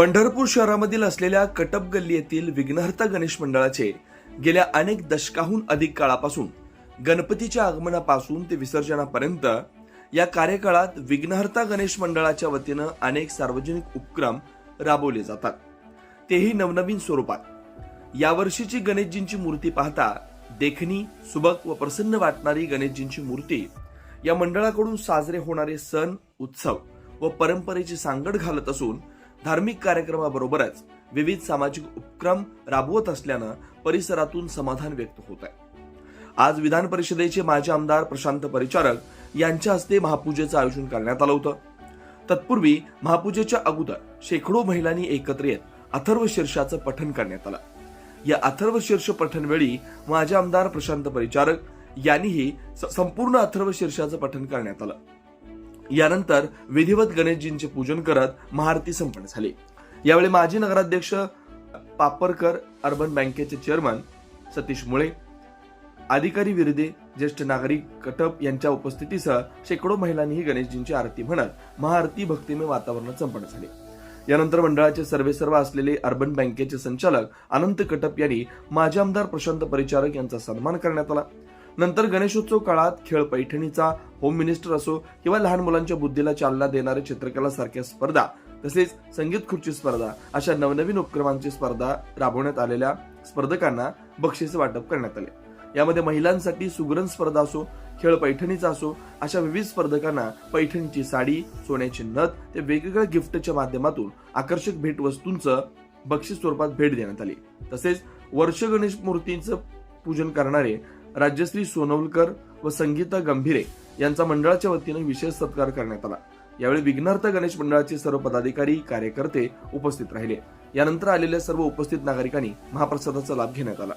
पंढरपूर शहरामधील असलेल्या कटप गल्ली येथील विघ्नहर्ता गणेश मंडळाचे गेल्या अनेक दशकाहून अधिक काळापासून गणपतीच्या आगमनापासून ते विसर्जनापर्यंत या कार्यकाळात विघ्नहर्ता गणेश मंडळाच्या वतीनं अनेक सार्वजनिक उपक्रम राबवले जातात. तेही नवनवीन स्वरूपात. यावर्षीची गणेशजींची मूर्ती पाहता देखणी सुबक व प्रसन्न वाटणारी गणेशजींची मूर्ती या मंडळाकडून साजरे होणारे सण उत्सव व परंपरेची सांगड घालत असून धार्मिक कार्यक्रमाबरोबरच विविध सामाजिक उपक्रम राबवत असल्यानं परिसरातून समाधान व्यक्त होत आहे. आज विधान परिषदेचे माजी आमदार प्रशांत परिचारक यांच्या हस्ते महापूजेचं आयोजन करण्यात आलं होतं. तत्पूर्वी महापूजेच्या अगोदर शेकडो महिलांनी एकत्र येत अथर्व शीर्षाचं पठण करण्यात आलं. या अथर्व शीर्ष पठणवेळी माजी आमदार प्रशांत परिचारक यांनीही स- संपूर्ण अथर्व शीर्षाचं पठण करण्यात आलं. यानंतर विधिवत गणेशजींचे पूजन करत महाआरती संपन्न झाली. यावेळी माजी नगराध्यक्ष पापरकर अर्बन बँकेचे चेअरमन सतीश मुळे अधिकारी विरदे ज्येष्ठ नागरिक कटप यांच्या उपस्थितीसह शेकडो महिलांनीही गणेशजींची आरती म्हणत महाआरती भक्तिमय वातावरणात संपन्न झाली. यानंतर मंडळाचे सर्वेसर्वा असलेले अर्बन बँकेचे संचालक अनंत कटप यांनी माजी आमदार प्रशांत परिचारक यांचा सन्मान करण्यात आला. नंतर गणेशोत्सव काळात खेळ पैठणीचा होम मिनिस्टर असो किंवा लहान मुलांच्या बुद्धीला चालना देणाऱ्या चित्रकला सारख्या स्पर्धा तसेच संगीत खुर्ची स्पर्धा अशा नवनवीन उपक्रमांची स्पर्धा राबवण्यात आलेल्या स्पर्धकांना बक्षीस वाटप करण्यात आले. यामध्ये महिलांसाठी सुगरण स्पर्धा असो खेळ पैठणीचा असो अशा विविध स्पर्धकांना पैठणीची साडी सोन्याची नथ ते वेगवेगळ्या गिफ्टच्या माध्यमातून आकर्षक भेटवस्तूंचं बक्षीस स्वरूपात भेट देण्यात आली. तसेच वर्ष गणेश मूर्तीचं पूजन करणारे राज्यश्री सोनवलकर व संगीता गंभीरे यांचा मंडळाच्या वतीने विशेष सत्कार करण्यात आला. यावेळी विघ्नार्थ गणेश मंडळाचे सर्व पदाधिकारी कार्यकर्ते उपस्थित राहिले. यानंतर आलेल्या सर्व उपस्थित नागरिकांनी महाप्रसादाचा लाभ घेण्यात आला.